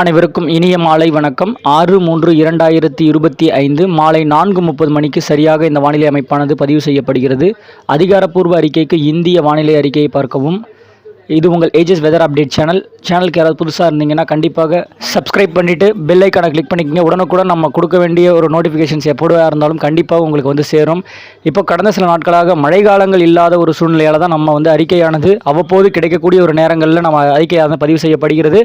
அனைவருக்கும் இனிய மாலை வணக்கம். ஆறு மூன்று இரண்டாயிரத்தி இருபத்தி ஐந்து மாலை நான்கு முப்பது மணிக்கு சரியாக இந்த வானிலை அமைப்பானது பதிவு செய்யப்படுகிறது. அதிகாரப்பூர்வ அறிக்கைக்கு இந்திய வானிலை அறிக்கையை பார்க்கவும். இது உங்கள் ஏஜஸ் வெதர் அப்டேட் சேனல் சேனலுக்கு யாராவது புதுசாக இருந்தீங்கன்னா கண்டிப்பாக சப்ஸ்கிரைப் பண்ணிவிட்டு பெல் ஐக்கானை கிளிக் பண்ணிக்கங்க. உடனுக்குடன் நம்ம கொடுக்க வேண்டிய ஒரு நோட்டிஃபிகேஷன்ஸ் எப்போதுவாக இருந்தாலும் கண்டிப்பாக உங்களுக்கு வந்து சேரும். இப்போ கடந்த சில நாட்களாக மழை காலங்கள் இல்லாத ஒரு சூழ்நிலையால் தான் நம்ம வந்து அறிக்கையானது அவ்வப்போது கிடைக்கக்கூடிய ஒரு நேரங்களில் நம்ம அறிக்கையானது பதிவு செய்யப்படுகிறது.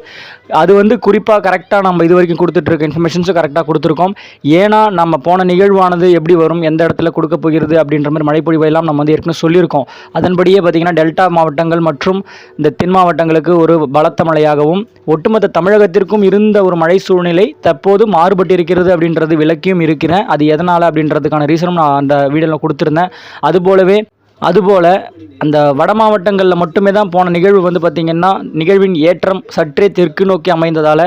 அது வந்து குறிப்பாக கரெக்டாக நம்ம இது வரைக்கும் கொடுத்துட்ருக்க இன்ஃபர்மேஷன்ஸும் கரெக்டாக கொடுத்துருக்கோம். ஏன்னா நம்ம போன நிகழ்வானது எப்படி வரும் எந்த இடத்துல கொடுக்க போகிறது அப்படின்ற மாதிரி மழைப்பொழிவையெல்லாம் நம்ம வந்து ஏற்கனவே சொல்லியிருக்கோம். அதன்படியே பார்த்திங்கன்னா டெல்டா மாவட்டங்கள் மற்றும் இந்த தென் மாவட்டங்களுக்கு ஒரு பலத்த மழையாகவும் ஒட்டுமொத்த தமிழகத்திற்கும் இருந்த ஒரு மழை சூழ்நிலை தற்போது மாறுபட்டிருக்கிறது அப்படின்றது விளக்கியும் இருக்கிறேன். அது எதனால் அப்படின்றதுக்கான ரீசனும் நான் அந்த வீடியோவில் கொடுத்துருந்தேன். அதுபோலவே அதுபோல் அந்த வட மாவட்டங்களில் மட்டுமே தான் போன நிகழ்வு வந்து பார்த்திங்கன்னா நிகழ்வின் ஏற்றம் சற்றே தெற்கு நோக்கி அமைந்ததால்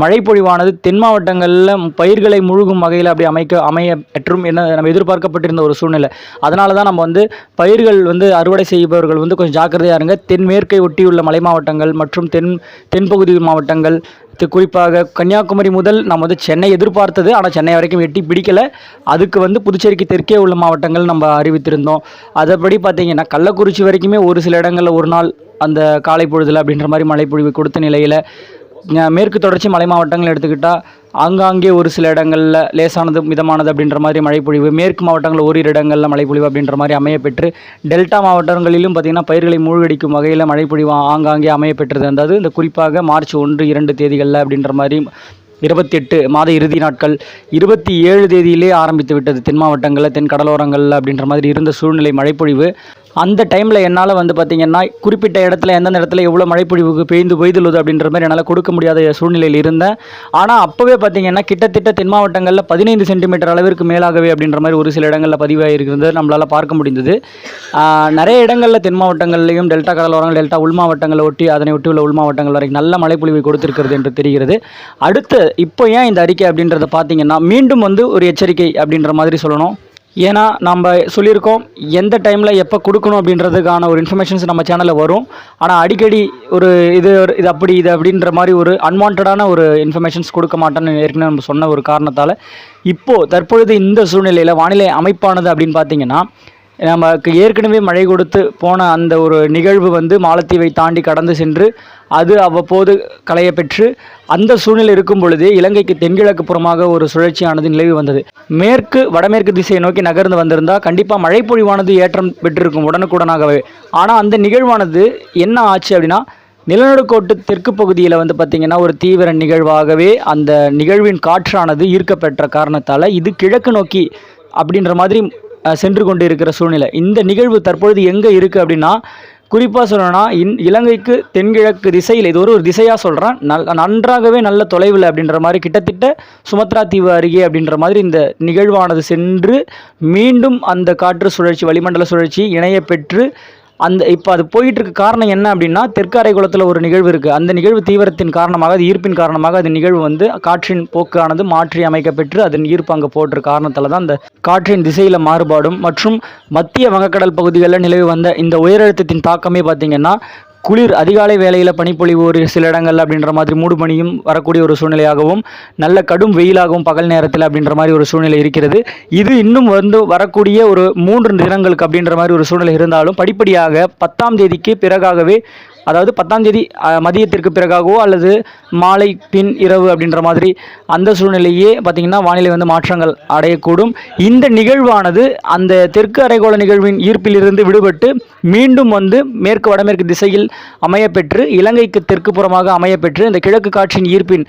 மழைப்பொழிவானது தென் மாவட்டங்களில் பயிர்களை முழுகும் வகையில் அப்படி அமைக்க அமைய பெற்றும் என்ன நம்ம எதிர்பார்க்கப்பட்டிருந்த ஒரு சூழ்நிலை. அதனால தான் நம்ம வந்து பயிர்கள் வந்து அறுவடை செய்பவர்கள் வந்து கொஞ்சம் ஜாக்கிரதையாக இருங்க. தென்மேற்கை ஒட்டியுள்ள மலை மாவட்டங்கள் மற்றும் தென் தென்பகுதி மாவட்டங்கள் குறிப்பாக கன்னியாகுமரி முதல் நம்ம வந்து சென்னை எதிர்பார்த்தது. ஆனால் சென்னை வரைக்கும் எட்டி பிடிக்கலை. அதுக்கு வந்து புதுச்சேரிக்கு தெற்கே உள்ள மாவட்டங்கள் நம்ம அறிவித்திருந்தோம். அதைப்படி பார்த்தீங்கன்னா கள்ளக்குறிச்சி வரைக்குமே ஒரு சில இடங்களில் ஒரு நாள் அந்த காலை பொழுதில் அப்படின்ற மாதிரி மழைப்பொழிவு கொடுத்த நிலையில் மேற்கு தொடர்ச்சி மலை மாவட்டங்கள் எடுத்துக்கிட்டால் ஆங்காங்கே ஒரு சில இடங்களில் லேசானது மிதமானது அப்படின்ற மாதிரி மழைப்பொழிவு மேற்கு மாவட்டங்களில் ஓரிரு இடங்களில் மழைப்பொழிவு அப்படின்ற மாதிரி அமைய பெற்று டெல்டா மாவட்டங்களிலும் பார்த்திங்கன்னா பயிர்களை மூழ்கடிக்கும் வகையில் மழைப்பொழிவு ஆங்காங்கே அமைய பெற்றது அதாவது இந்த குறிப்பாக மார்ச் ஒன்று இரண்டு தேதிகளில் அப்படின்ற மாதிரி இருபத்தி எட்டு மாத இறுதி நாட்கள் இருபத்தி ஏழு தேதியிலே ஆரம்பித்து விட்டது தென் மாவட்டங்களில் தென் கடலோரங்களில் அப்படின்ற மாதிரி இருந்த சூழ்நிலை மழைப்பொழிவு. அந்த டைமில் என்னால் வந்து பார்த்திங்கன்னா குறிப்பிட்ட இடத்துல எந்தெந்த இடத்துல எவ்வளோ மழைப்பொழிவுக்கு பெய்ந்து பெய்துள்ளது அப்படின்ற மாதிரி என்னால் கொடுக்க முடியாத சூழ்நிலையில் இருந்தேன். ஆனால் அப்போவே பார்த்திங்கன்னா கிட்டத்தட்ட தென் மாவட்டங்களில் பதினைந்து சென்டிமீட்டர் அளவிற்கு மேலாகவே அப்படின்ற மாதிரி ஒரு சில இடங்களில் பதிவாகிருக்கிறது நம்மளால் பார்க்க முடிந்தது. நிறைய இடங்களில் தென் மாவட்டங்கள்லையும் டெல்டா கடலோரங்கள் டெல்டா உள் மாவட்டங்களை ஒட்டி அதனை ஒட்டி உள்ள உள் மாவட்டங்கள் வரைக்கும் நல்ல மழைப்பொழிவை கொடுத்திருக்கிறது என்று தெரிகிறது. அடுத்து இப்போ ஏன் இந்த அறிக்கை அப்படின்றத பார்த்தீங்கன்னா மீண்டும் வந்து ஒரு எச்சரிக்கை அப்படின்ற மாதிரி சொல்லணும். ஏன்னா நம்ம சொல்லியிருக்கோம் எந்த டைமில் எப்போ கொடுக்கணும் அப்படின்றதுக்கான ஒரு இன்ஃபர்மேஷன்ஸ் நம்ம சேனலில் வரும். ஆனால் அடிக்கடி ஒரு இது ஒரு- இது அப்படி இது அப்படின்ற மாதிரி ஒரு அன்வான்டான ஒரு இன்ஃபர்மேஷன்ஸ் கொடுக்க மாட்டேன்னு ஏற்கனவே நம்ம சொன்ன ஒரு காரணத்தால் இப்போது தற்பொழுது இந்த சூழ்நிலையில் வானிலை அமைப்பானது அப்படின்னு பார்த்தீங்கன்னா நமக்கு ஏற்கனவே மழை கொடுத்து போன அந்த ஒரு நிகழ்வு வந்து மாலத்தீவை தாண்டி கடந்து சென்று அது அவ்வப்போது களைய பெற்று அந்த சூழ்நிலை இருக்கும் பொழுதே இலங்கைக்கு தென்கிழக்கு புறமாக ஒரு சுழற்சியானது நிலவி வந்தது. மேற்கு வடமேற்கு திசையை நோக்கி நகர்ந்து வந்திருந்தால் கண்டிப்பாக மழைப்பொழிவானது ஏற்றம் பெற்றிருக்கும் உடனுக்குடனாகவே. ஆனால் அந்த நிகழ்வானது என்ன ஆச்சு அப்படின்னா நிலநடுக்கோட்டு தெற்கு பகுதியில் வந்து பார்த்திங்கன்னா ஒரு தீவிர நிகழ்வாகவே அந்த நிகழ்வின் காற்றானது ஈர்க்கப்பெற்ற காரணத்தால் இது கிழக்கு நோக்கி அப்படின்ற மாதிரி சென்று கொண்டு இருக்கிற சூழ்நிலை. இந்த நிகழ்வு தற்பொழுது எங்கே இருக்குது அப்படின்னா குறிப்பாக சொல்லணும்னா இன் இலங்கைக்கு தென்கிழக்கு திசையில் இது ஒரு ஒரு திசையாக சொல்கிறேன் நல் நன்றாகவே நல்ல தொலைவில் அப்படின்ற மாதிரி கிட்டத்தட்ட சுமத்ரா தீவு அருகே அப்படின்ற மாதிரி இந்த நிகழ்வானது சென்று மீண்டும் அந்த காற்று சுழற்சி வளிமண்டல சுழற்சி இணைய பெற்று அந்த இப்போ அது போயிட்டுருக்கு காரணம் என்ன அப்படின்னா தெற்காரைக்குளத்தில் ஒரு நிகழ்வு இருக்குது அந்த நிகழ்வு தீவிரத்தின் காரணமாக அது ஈர்ப்பின் காரணமாக அது நிகழ்வு வந்து காற்றின் போக்கானது மாற்றி அமைக்கப்பெற்று அதன் ஈர்ப்பு அங்கே போன்ற காரணத்தில் தான் அந்த காற்றின் திசையில் மாறுபாடும். மற்றும் மத்திய வங்கக்கடல் பகுதிகளில் நிலவி வந்த இந்த உயரழுத்தத்தின் தாக்கமே பார்த்திங்கன்னா குளிர் அதிகாலை வேலையில் பனிப்பொழிவு ஒரு சில இடங்கள் அப்படின்ற மாதிரி மூடு பணியும் வரக்கூடிய ஒரு சூழ்நிலையாகவும் நல்ல கடும் வெயிலாகவும் பகல் நேரத்தில் அப்படின்ற மாதிரி ஒரு சூழ்நிலை இருக்கிறது. இது இன்னும் வந்து வரக்கூடிய ஒரு மூன்று தினங்களுக்கு அப்படின்ற மாதிரி ஒரு சூழ்நிலை இருந்தாலும் படிப்படியாக பத்தாம் தேதிக்கு பிறகாகவே அதாவது பத்தாம் தேதி மதியத்திற்கு பிறகாகவோ அல்லது மாலை பின் இரவு அப்படின்ற மாதிரி அந்த சூழ்நிலையே பார்த்திங்கன்னா வானிலை வந்து மாற்றங்கள் அடையக்கூடும். இந்த நிகழ்வானது அந்த தெற்கு அரைகோள நிகழ்வின் ஈர்ப்பிலிருந்து விடுபட்டு மீண்டும் வந்து மேற்கு வடமேற்கு திசையில் அமையப்பெற்று இலங்கைக்கு தெற்கு புறமாக அமையப்பெற்று இந்த கிழக்கு காற்றின் ஈர்ப்பின்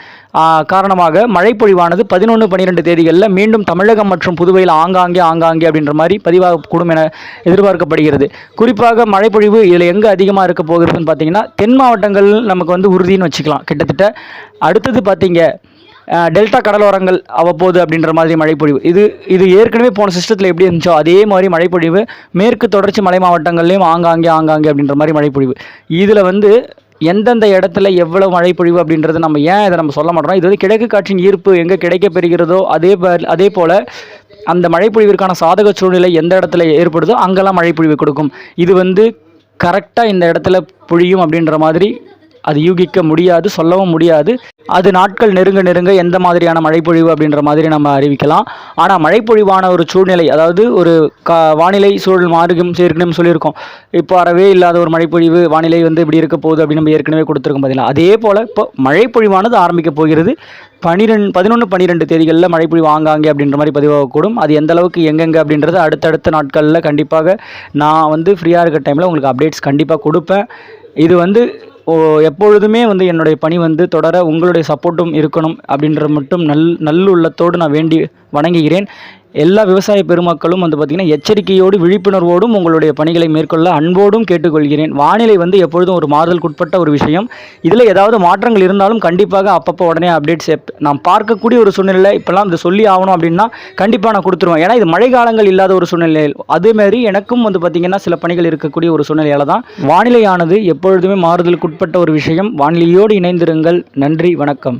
காரணமாக மழைப்பொழிவானது பதினொன்று பன்னிரெண்டு தேதிகளில் மீண்டும் தமிழகம் மற்றும் புதுவையில் ஆங்காங்கே ஆங்காங்கே அப்படின்ற மாதிரி பதிவாகக்கூடும் என எதிர்பார்க்கப்படுகிறது. குறிப்பாக மழைப்பொழிவு இதில் எங்கே அதிகமாக இருக்க போகிறதுன்னு பார்த்தீங்கன்னா தென் மாவட்டங்கள் நமக்கு வந்து உறுதின்னு வச்சுக்கலாம். கிட்டத்தட்ட அடுத்தது பார்த்தீங்க டெல்டா கடலோரங்கள் அவ்வப்போது அப்படின்ற மாதிரி மழைப்பொழிவு. இது இது ஏற்கனவே போன சிஸ்டத்தில் எப்படி இருந்துச்சோ அதே மாதிரி மழைப்பொழிவு மேற்கு தொடர்ச்சி மலை மாவட்டங்கள்லேயும் ஆங்காங்கே ஆங்காங்கே அப்படின்ற மாதிரி மழைப்பொழிவு. இதில் வந்து எந்தெந்த இடத்துல எவ்வளவு மழைப்பொழிவு அப்படின்றது நம்ம ஏன் இதை நம்ம சொல்ல மாட்டோம் இது வந்து கிழக்கு காற்றின் ஈர்ப்பு எங்கே கிடைக்கப்பெறுகிறதோ அதே அதே போல் அந்த மழைப்பொழிவிற்கான சாதக சூழ்நிலை எந்த இடத்துல ஏற்படுதோ அங்கெல்லாம் மழைப்பொழிவு கொடுக்கும். இது வந்து கரெக்டாக இந்த இடத்துல புழியும் அப்படின்ற மாதிரி அது யூகிக்க முடியாது சொல்லவும் முடியாது. அது நாட்கள் நெருங்க நெருங்க எந்த மாதிரியான மழைப்பொழிவு அப்படின்ற மாதிரி நம்ம அறிவிக்கலாம். ஆனால் மழைப்பொழிவான ஒரு சூழ்நிலை அதாவது ஒரு கா வானிலை சூழல் மாறுகும் சேர்க்கணும்னு சொல்லியிருக்கோம். இப்போ அறவே இல்லாத ஒரு மழைப்பொழிவு வானிலை வந்து இப்படி இருக்க போகுது அப்படின்னு நம்ம ஏற்கனவே கொடுத்துருக்கோம் பார்த்தீங்களா அதே போல் இப்போ மழைப்பொழிவானது ஆரம்பிக்க போகிறது. பனிரெண்டு பதினொன்று பன்னிரெண்டு தேதிகளில் மழைப்பொழிவு வாங்காங்க அப்படின்ற மாதிரி பதிவாகக்கூடும். அது எந்த அளவுக்கு எங்கெங்கே அப்படின்றது அடுத்தடுத்த நாட்களில் கண்டிப்பாக நான் வந்து ஃப்ரீயாக இருக்க டைமில் உங்களுக்கு அப்டேட்ஸ் கண்டிப்பாக கொடுப்பேன். இது வந்து எப்பொழுதுமே வந்து என்னுடைய பணி வந்து தொடர உங்களுடைய சப்போர்ட்டும் இருக்கணும் அப்படின்ற மட்டும் நல் நல்லுள்ளத்தோடு நான் வேண்டி வணங்குகிறேன். எல்லா விவசாய பெருமக்களும் வந்து பார்த்திங்கன்னா எச்சரிக்கையோடு விழிப்புணர்வோடும் உங்களுடைய பணிகளை மேற்கொள்ள அன்போடும் கேட்டுக்கொள்கிறேன். வானிலை வந்து எப்பொழுதும் ஒரு மாறுதலுக்குட்பட்ட ஒரு விஷயம். இதில் ஏதாவது மாற்றங்கள் இருந்தாலும் கண்டிப்பாக அப்பப்போ உடனே அப்டேட்ஸ் நாம் பார்க்கக்கூடிய ஒரு சூழ்நிலை இப்போல்லாம் இது சொல்லி ஆகணும் அப்படின்னா கண்டிப்பாக நான் கொடுத்துருவேன். ஏன்னா இது மழை காலங்கள் இல்லாத ஒரு சூழ்நிலை. அதேமாரி எனக்கும் வந்து பார்த்திங்கன்னா சில பணிகள் இருக்கக்கூடிய ஒரு சூழ்நிலையால தான் வானிலையானது எப்பொழுதுமே மாறுதலுக்குட்பட்ட ஒரு விஷயம். வானிலையோடு இணைந்திருங்கள். நன்றி வணக்கம்.